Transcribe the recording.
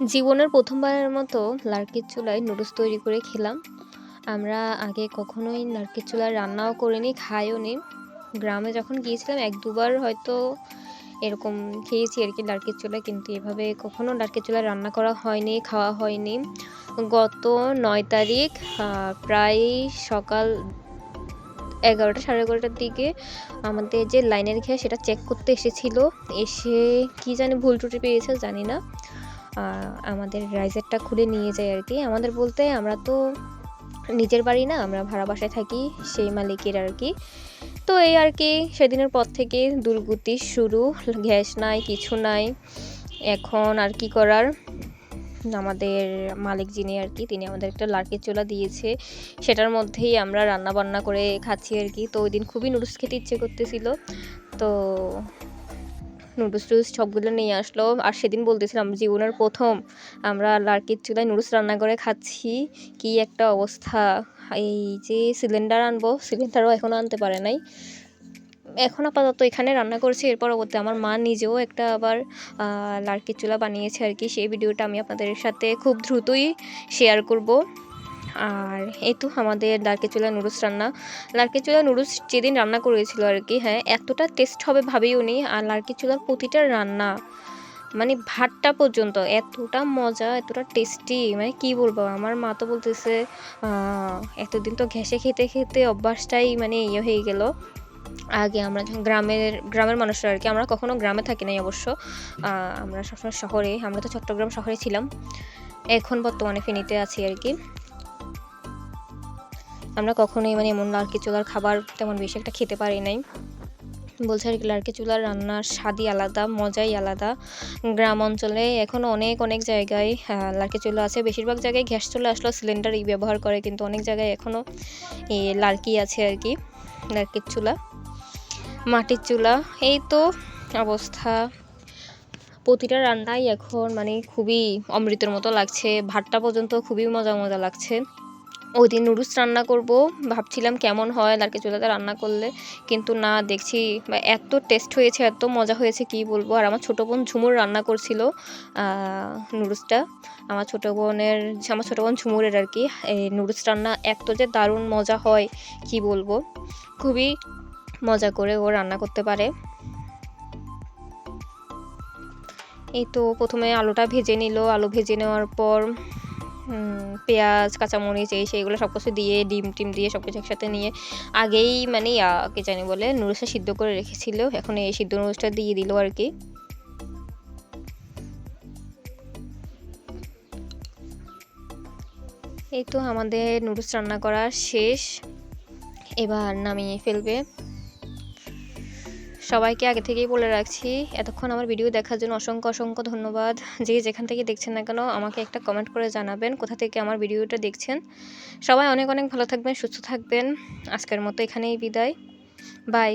জীবনের প্রথমবারের মতো লার্কির চুলায় নুডলস তৈরি করে খেলাম। আমরা আগে কখনোই লার্কির চুলায় রান্নাও করিনি, খাইও নি। গ্রামে যখন গিয়েছিলাম, এক দুবার হয়তো এরকম খেয়েছি আর কি লার্কির চুলায়, কিন্তু এভাবে কখনো লার্কির চুলায় রান্না করা হয়নি, খাওয়া হয়নি। গত নয় তারিখ প্রায় সকাল এগারোটা, সাড়ে এগারোটার দিকে আমাদের যে লাইনের ঘেয়া সেটা চেক করতে এসেছিল। এসে কি জানি ভুল ত্রুটি পেয়েছে জানি না। আমাদের রাইজারটা খুলে নিয়ে যায় আর কি। আমাদের বলতে আমরা তো নিজের বাড়ি না, আমরা ভাড়া বাসায় থাকি সেই মালিকের আর কি। তো এই আর কি, সেদিনের পর থেকে দুর্গতি শুরু, গ্যাস নাই, কিছু নাই। এখন আর কি করার? আমাদের মালিক যিনি আর কি, তিনি আমাদের একটা লার্কির চোলা দিয়েছে। সেটার মধ্যেই আমরা রান্না বান্না করে খাচ্ছি আর কি। তো ওই দিন খুবই নুডলস খেতে ইচ্ছে করতেছিল। তো নুডলস টুডলস সবগুলো নিয়ে আসলো। আর সেদিন বলতেছিলাম জীবনের প্রথম আমরা লার্কির চুলায় নুডলস রান্না করে খাচ্ছি। কি একটা অবস্থা। এই যে সিলিন্ডার আনব সিলিন্ডারও এখনও আনতে পারে নাই। এখন আপাতত এখানে রান্না করেছি। এর পরবর্তী আমার মা নিজেও একটা আবার লার্কির চুলা বানিয়েছে আর কি। সেই ভিডিওটা আমি আপনাদের সাথে খুব দ্রুতই শেয়ার করব। আর এই তো আমাদের লার্কি চুলা নুডলস রান্না। লার্কি চুলা নুডলস যেদিন রান্না করেছিল আর কি হ্যাঁ এতটা টেস্ট হবে ভাবেই নি। আর লার্কি চুলার প্রতিটা রান্না মানে ভাতটা পর্যন্ত এতটা মজা, এতটা টেস্টি মানে কি বলব, আমার মা তো বলতেছে এতদিন তো ঘেসে খেতে খেতে অভ্যাসটাই মানে ইয়ে হয়ে গেল। আগে আমরা যখন গ্রামের গ্রামের মানুষরা আর কি, আমরা কখনো গ্রামে থাকি নাই অবশ্য। আমরা সবসময় শহরে, আমরা তো চট্টগ্রাম শহরে ছিলাম। এখন বর্তমানে ফেনীতে আছি আর কি। আমরা কখনোই মানে এমন লার্কি চুলার খাবার তেমন বেশি একটা খেতে পারি নাই। বলছে আর কি লার্কি চুলার রান্নার স্বাদই আলাদা, মজাই আলাদা। গ্রাম অঞ্চলে এখনও অনেক অনেক জায়গায় লার্কি চুলা আছে। বেশিরভাগ জায়গায় গ্যাস চলে আসলো সিলিন্ডারই ব্যবহার করে, কিন্তু অনেক জায়গায় এখনও এই লার্কি আছে আর কি লার্কির চুলা। মাটির চুলা, এই তো অবস্থা। প্রতিটা রান্নাই এখন মানে খুবই অমৃতের মতো লাগছে। ভাতটা পর্যন্ত খুবই মজা মজা লাগছে। ওই দিন নুডলস রান্না করব। ভাবছিলাম কেমন হয়, লার্কি চুলাতে রান্না করলে। কিন্তু না, দেখছি এত টেস্ট হয়েছে, এত মজা হয়েছে, কি বলব? আর আমার ছোটো বোন ঝুমুর রান্না করছিল নুডলসটা। আমার ছোটো বোনের, আমার ছোটো বোন ঝুমুরের আর কি, এই নুডলস রান্না এত যে দারুণ মজা হয়, কি বলব? খুবই মজা করে ও রান্না করতে পারে। এই তো প্রথমে আলুটা ভেজে নিল। আলু ভেজে নেওয়ার পর পেঁয়াজ, কাঁচামরিচ, এই সেইগুলো সব কিছু দিয়ে, ডিম টিম দিয়ে সব কিছু একসাথে নিয়ে আগেই মানে কে জানি বলে, নুডলসটা সিদ্ধ করে রেখেছিল। এখন এই সিদ্ধ নুডলসটা দিয়ে দিল আর কি। এই তো আমাদের নুডলস রান্না করা শেষ। এবার নামিয়ে ফেলবে। সবাইকে আগে থেকেই বলে রাখছি, এতক্ষণ আমার ভিডিও দেখার জন্য অসংখ্য অসংখ্য ধন্যবাদ। যে যেখান থেকে দেখছেন না কেন, আমাকে একটা কমেন্ট করে জানাবেন, কোথা থেকে আমার ভিডিওটা দেখছেন। সবাই অনেক অনেক ভালো থাকবেন, সুস্থ থাকবেন। আজকের মতো এখানেই বিদায়। বাই